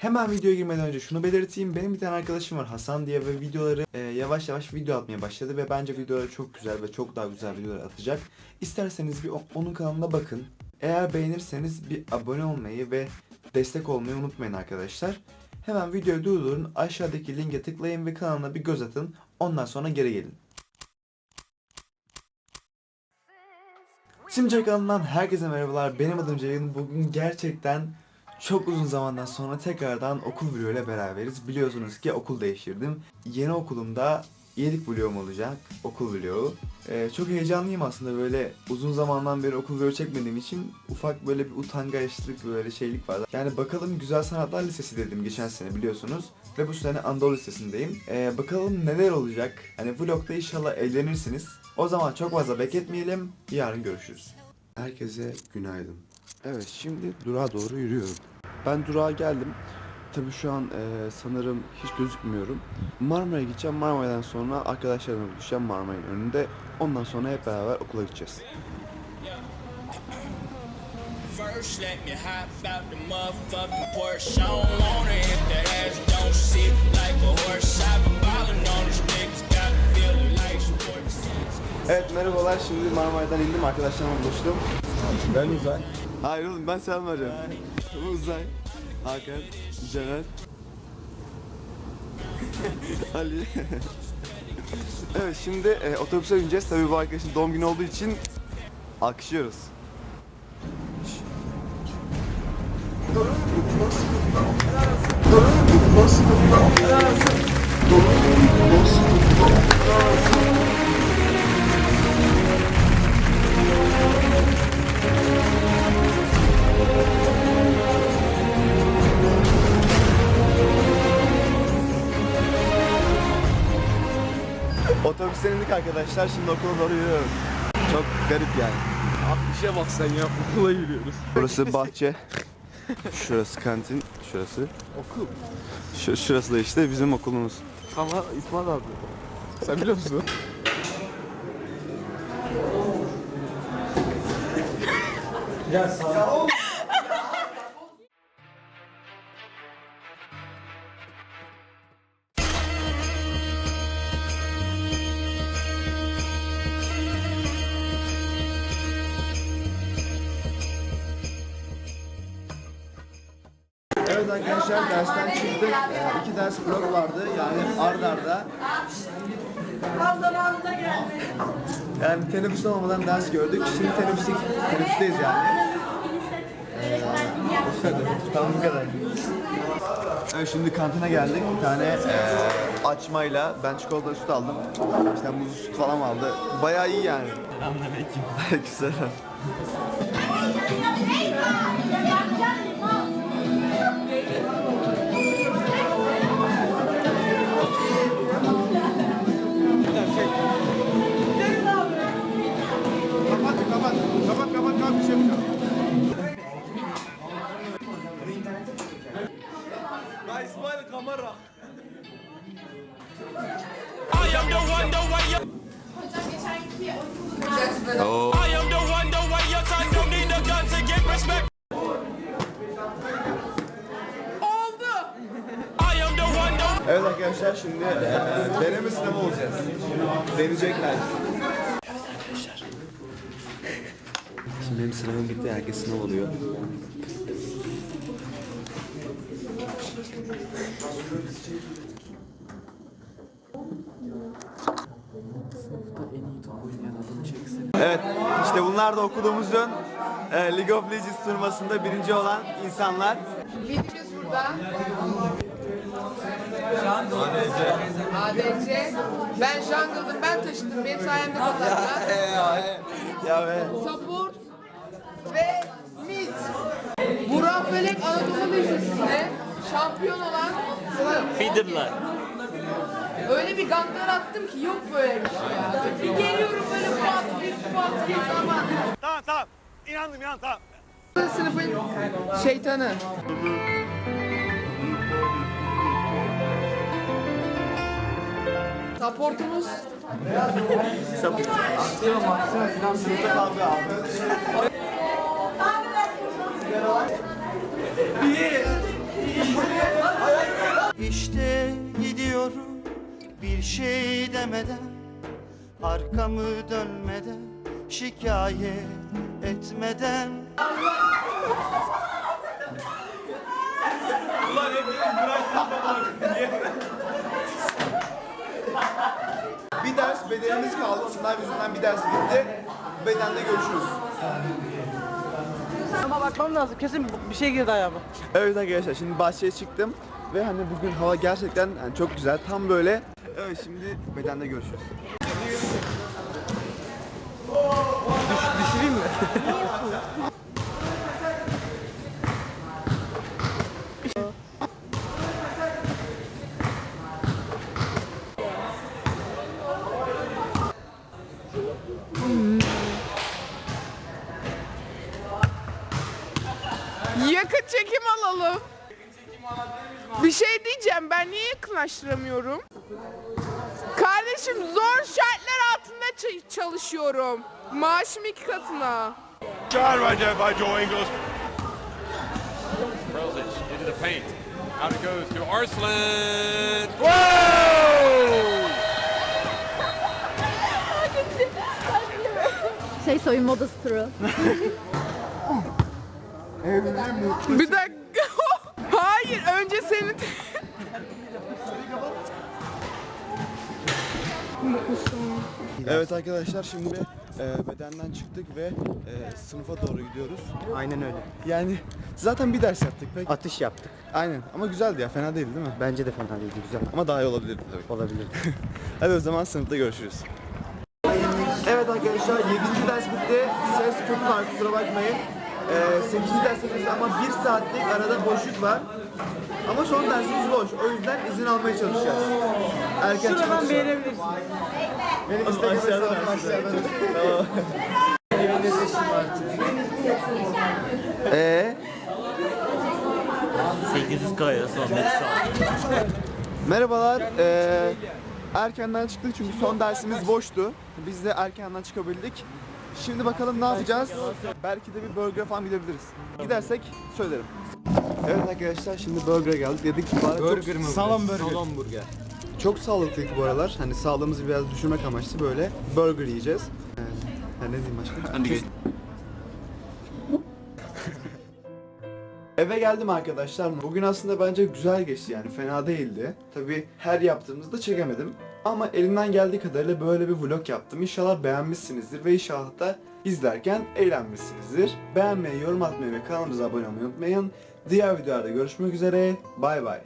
Hemen videoya girmeden önce şunu belirteyim. Benim bir tane arkadaşım var Hasan diye ve videoları e, yavaş yavaş video atmaya başladı ve bence videoları çok güzel ve çok daha güzel videolar atacak. İsterseniz bir onun kanalına bakın. Eğer beğenirseniz bir abone olmayı ve destek olmayı unutmayın arkadaşlar. Hemen videoyu durdurun, aşağıdaki linke tıklayın ve kanalına bir göz atın. Ondan sonra geri gelin. Simce kanalından herkese merhabalar. Benim adım Ceyhun. Bugün gerçekten çok uzun zamandan sonra tekrardan okul vlogu ile beraberiz. Biliyorsunuz ki okul değiştirdim. Yeni okulumda iyilik vlogum olacak. Okul vlogu. Ee, çok heyecanlıyım aslında böyle uzun zamandan beri okul vlogu çekmediğim için ufak böyle bir utangaçlık böyle şeylik var. Yani bakalım Güzel Sanatlar Lisesi dedim geçen sene biliyorsunuz. Ve bu sene Anadolu Lisesi'ndeyim. Ee, bakalım neler olacak. Hani vlogda inşallah eğlenirsiniz. O zaman çok fazla bekletmeyelim. Yarın görüşürüz. Herkese günaydın. Evet şimdi durağa doğru yürüyorum. Ben durağa geldim. Tabii şu an e, sanırım hiç gözükmüyorum. Marmara'ya gideceğim. Marmara'dan sonra arkadaşlarımla buluşacağım Marmara'nın önünde. Ondan sonra hep beraber okula gideceğiz. First, let me hop out the motherfucking Porsche. I don't wanna hit that ass, don't sit like a horse. I've been ballin' on these niggas, got me feeling like sports. Evet merhabalar. Şimdi Marmara'dan indim. Arkadaşlarımla buluştum. Ben Uzay. Hayır oğlum ben Selma arıyorum. Uzay, Hakan, Caner, Ali. evet şimdi e, otobüse bineceğiz. Tabii bu arkadaşın doğum günü olduğu için alkışlıyoruz. Otobüsten indik arkadaşlar. Şimdi okula doğru yürüyoruz. Çok garip yani. İşe bak sen ya okula yürüyoruz. Burası bahçe. Şurası kantin. Şurası. Okul. Şu, şurası da işte bizim okulumuz. Ama İsmail abi. Sen biliyor musun? Evet arkadaşlar dersten çıktık. Ee, iki ders blok vardı. Yani ard arda. Tam zamanında geldi. Yani teneffüs olmadan ders gördük. Şimdi teneffüs, teneffüsteyiz yani. Ee, tamam bu kadar. Evet şimdi kantine geldik. Bir tane eee, açmayla ben çikolata süt aldım. İşte muzlu süt falan aldı. Bayağı iyi yani. Selamünaleyküm. Aleykümselam. Evet arkadaşlar şimdi eee, deneme sınavı olacağız. Deneyecekler. Şimdi benim sınavım bitti. Herkes sınav oluyor. Evet, işte bunlar da okulumuzun e, League of Legends turnuvasında birinci olan insanlar. Birimiz burada. ADC. Ben jungle'dım, ben taşıdım. Benim sayemde kazandılar. Ya be. Support ve mid. Burak Felek Anadolu Lisesi'nde şampiyon olan sınıf. Feeder'lar. Öyle bir ganglar attım ki yok böyle bir şey ya. Bir geliyorum böyle pat bir pat bir zaman. Tamam tamam. İnandım inan tamam. Sınıfın şeytanı. Supportumuz İşte gidiyorum bir şey demeden Arkamı dönmeden şikayet etmeden Bir ders bedenimiz kaldı. Sınav yüzünden bir ders bitti. Bedende görüşürüz. Ama bakmam lazım. Kesin bir şey girdi ayağıma. Evet arkadaşlar şimdi bahçeye çıktım ve hani bugün hava gerçekten yani çok güzel. Tam böyle. Evet şimdi bedende görüşürüz. düşüreyim mi? Yakın çekim alalım. Bir şey diyeceğim ben niye yakınlaştıramıyorum? Kardeşim zor şartlar altında ç- çalışıyorum. Maaşım iki katına. Shot right there by Joe Ingles. Brosic into the paint. Out it goes to Arslan. Şey soyunma odası turu. Bir dakika. Hayır önce seni... Evet arkadaşlar şimdi e, bedenden çıktık ve e, sınıfa doğru gidiyoruz. Aynen öyle. Yani zaten bir ders yaptık pek. Atış yaptık. Aynen ama güzeldi ya fena değildi değil mi? Bence de fena değildi güzel. Ama daha iyi olabilirdi tabii. Olabilir. Hadi o zaman sınıfta görüşürüz. Evet arkadaşlar 7. ders bitti. Ses kötü var kusura bakmayın. Ee, 8. dersimiz ama 1 saatlik arada boşluk var. Ama son dersimiz boş. O yüzden izin almaya çalışacağız. Erken Şuradan beğenebilirsin. Benim Instagram hesabım aşağıda. Tamam. Eee? 800 kaya son Merhabalar. Ee, erkenden çıktık çünkü son dersimiz boştu. Biz de erkenden çıkabildik. Şimdi bakalım ne yapacağız? Belki de bir burger falan gidebiliriz. Gidersek söylerim. Evet arkadaşlar şimdi burger'a geldik. Dedik ki bari burger çok sağlam burger. Sağlam burger. Çok sağlıklıydı bu aralar. Hani sağlığımızı biraz düşürmek amaçlı böyle burger yiyeceğiz. Ee, ha, ne diyeyim başka? Eve geldim arkadaşlar. Bugün aslında bence güzel geçti yani fena değildi. Tabi her yaptığımızda çekemedim. Ama elimden geldiği kadarıyla böyle bir vlog yaptım. İnşallah beğenmişsinizdir ve inşallah da izlerken eğlenmişsinizdir. Beğenmeyi, yorum atmayı ve kanalımıza abone olmayı unutmayın. Diğer videolarda görüşmek üzere. Bay bay.